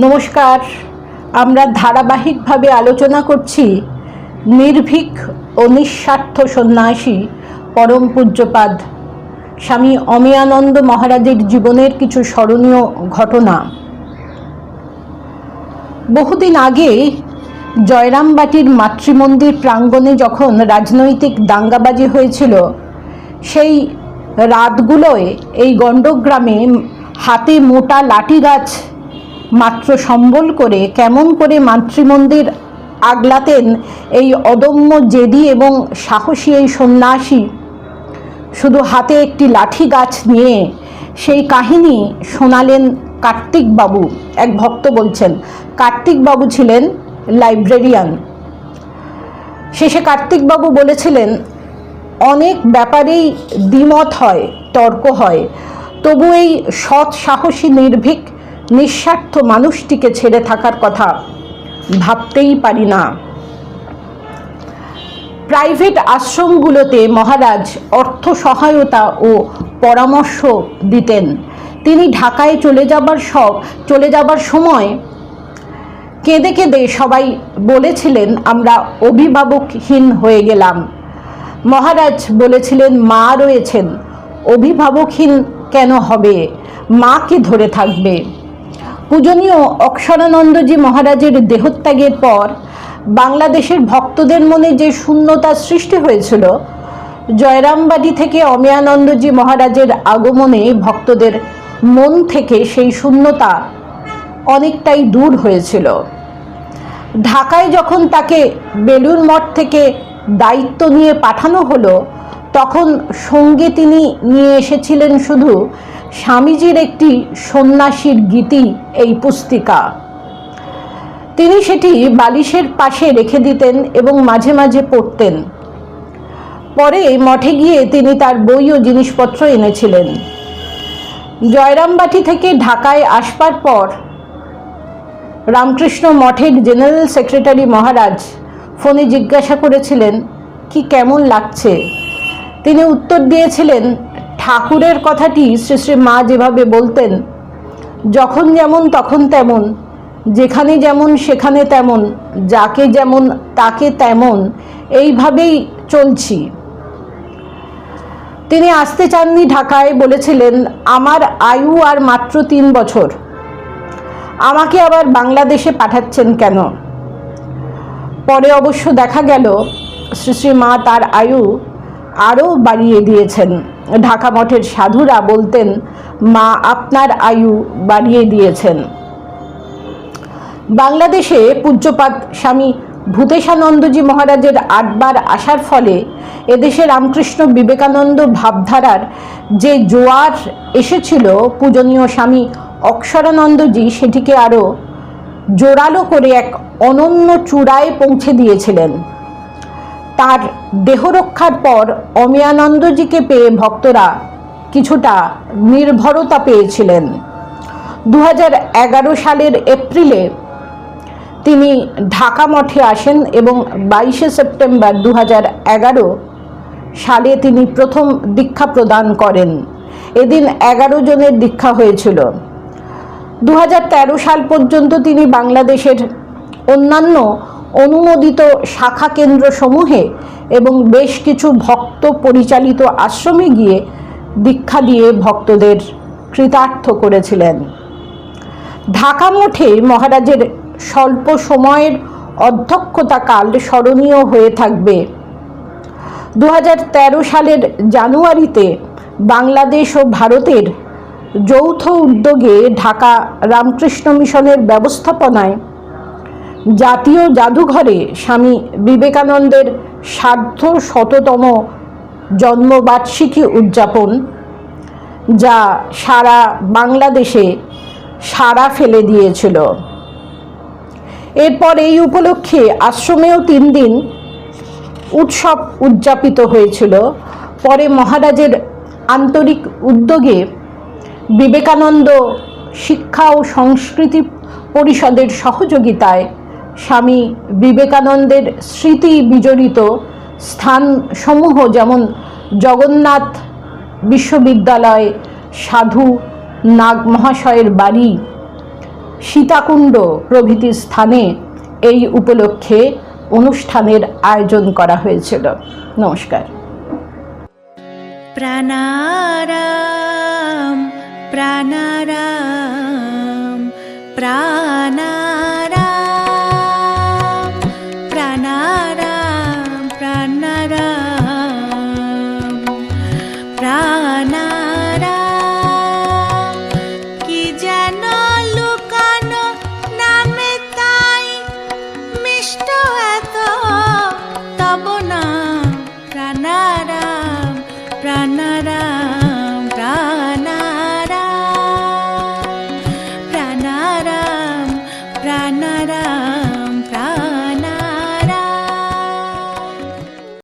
নমস্কার। আমরা ধারাবাহিকভাবে আলোচনা করছি নির্ভীক ও নিঃস্বার্থ সন্ন্যাসী পরম পূজ্যপাদ স্বামী অমিয়ানন্দ মহারাজের জীবনের কিছু স্মরণীয় ঘটনা। বহুদিন আগে জয়রামবাটির মাতৃমন্দির প্রাঙ্গণে যখন রাজনৈতিক দাঙ্গাবাজি হয়েছিল, সেই রাতগুলোয় এই গণ্ডগ্রামে হাতে মোটা লাঠি গাছ মাত্র সম্বল করে কেমন করে মাতৃমন্দির আগলাতেন এই অদম্য জেদি এবং সাহসী এই সন্ন্যাসী। শুধু হাতে একটি লাঠি গাছ নিয়ে সেই কাহিনী শোনালেন কার্তিকবাবু। এক ভক্ত বলছেন, কার্তিকবাবু ছিলেন লাইব্রেরিয়ান। শেষে কার্তিকবাবু বলেছিলেন, অনেক ব্যাপারেই দ্বিমত হয়, তর্ক হয়। তবু এই সৎ সাহসী নির্ভীক নিঃস্বার্থ মানুষটিকে ছেড়ে থাকার কথা ভাবতেই পারি না। প্রাইভেট আশ্রমগুলোতে মহারাজ অর্থ সহায়তা ও পরামর্শ দিতেন। তিনি ঢাকায় চলে যাবার সব চলে যাবার সময় কেঁদে কেঁদে সবাই বলেছিলেন, আমরা অভিভাবকহীন হয়ে গেলাম। মহারাজ বলেছিলেন, মা রয়েছেন। অভিভাবকহীন কেন হবে? মাকে ধরে থাকবে? পূজনীয় অক্ষরানন্দজি মহারাজের দেহত্যাগের পর বাংলাদেশের ভক্তদের মনে যে শূন্যতা সৃষ্টি হয়েছিল জয়রামবাটি থেকে অমিয়ানন্দজি মহারাজের আগমনে ভক্তদের মন থেকে সেই শূন্যতা অনেকটাই দূর হয়েছিল। ঢাকায় যখন তাকে বেলুর মঠ থেকে দায়িত্ব নিয়ে পাঠানো হলো, তখন সঙ্গে তিনি নিয়ে এসেছিলেন শুধু স্বামীজির একটি সন্ন্যাসীর গীতি এই পুস্তিকা। তিনি সেটি বালিশের পাশে রেখে দিতেন এবং মাঝে মাঝে পড়তেন। পরে মঠে গিয়ে তিনি তার বই ও জিনিসপত্র এনেছিলেন। জয়রামবাটি থেকে ঢাকায় আসবার পর রামকৃষ্ণ মঠের জেনারেল সেক্রেটারি মহারাজ ফোনে জিজ্ঞাসা করেছিলেন, কি কেমন লাগছে? তিনি উত্তর দিয়েছিলেন ঠাকুরের কথাটি শ্রী শ্রী মা যেভাবে বলতেন, যখন যেমন তখন তেমন, যেখানে যেমন সেখানে তেমন, যাকে যেমন তাকে তেমন, এইভাবেই চলছি। তিনি আসতে চাননি ঢাকায়, বলেছিলেন, আমার আয়ু আর মাত্র তিন বছর। আমাকে আবার বাংলাদেশে পাঠাচ্ছেন কেন? পরে অবশ্য দেখা গেল, শ্রী শ্রী মা তার আয়ু আরও বাড়িয়ে দিয়েছেন। ঢাকা মঠের সাধুরা বলতেন, মা আপনার আয়ু বাড়িয়ে দিয়েছেন। বাংলাদেশে পূজ্যপাত স্বামী ভূতেশানন্দজি মহারাজের আটবার আসার ফলে এদেশে রামকৃষ্ণ বিবেকানন্দ ভাবধারার যে জোয়ার এসেছিল পূজনীয় স্বামী অক্ষরানন্দজি, সেটিকে আরও জোরালো করে এক অনন্য চূড়ায় পৌঁছে দিয়েছিলেন। তার দেহরক্ষার পর অমিয়ানন্দজিকে পেয়ে ভক্তরা কিছুটা নির্ভরতা পেয়েছিলেন। দু হাজার এগারো সালের এপ্রিলে তিনি ঢাকা মঠে আসেন এবং বাইশে সেপ্টেম্বর দু হাজার এগারো সালে তিনি প্রথম দীক্ষা প্রদান করেন। এদিন এগারো জনের দীক্ষা হয়েছিল। দু হাজার তেরো সাল পর্যন্ত তিনি বাংলাদেশের অন্যান্য অনুমোদিত শাখা কেন্দ্রসমূহে এবং বেশ কিছু ভক্ত পরিচালিত আশ্রমে গিয়ে দীক্ষা দিয়ে ভক্তদের কৃতার্থ করেছিলেন। ঢাকা মঠে মহারাজের স্বল্প সময়ের অধ্যক্ষতাকাল স্মরণীয় হয়ে থাকবে। দু হাজার তেরো সালের জানুয়ারিতে বাংলাদেশ ও ভারতের যৌথ উদ্যোগে ঢাকা রামকৃষ্ণ মিশনের ব্যবস্থাপনায় জাতীয় জাদুঘরে স্বামী বিবেকানন্দের সার্ধ শততম জন্মবার্ষিকী উদযাপন, যা সারা বাংলাদেশে সাড়া ফেলে দিয়েছিল। এরপর এই উপলক্ষে আশ্রমেও তিন দিন উৎসব উদযাপিত হয়েছিল। পরে মহারাজের আন্তরিক উদ্যোগে বিবেকানন্দ শিক্ষা ও সংস্কৃতি পরিষদের সহযোগিতায় স্বামী বিবেকানন্দের স্মৃতি বিজড়িত স্থানসমূহ যেমন জগন্নাথ বিশ্ববিদ্যালয়, সাধু নাগ মহাশয়ের বাড়ি, সীতাকুণ্ড প্রভৃতি স্থানে এই উপলক্ষে অনুষ্ঠানের আয়োজন করা হয়েছিল। নমস্কার। প্রাণারাম প্রাণারাম প্রাণা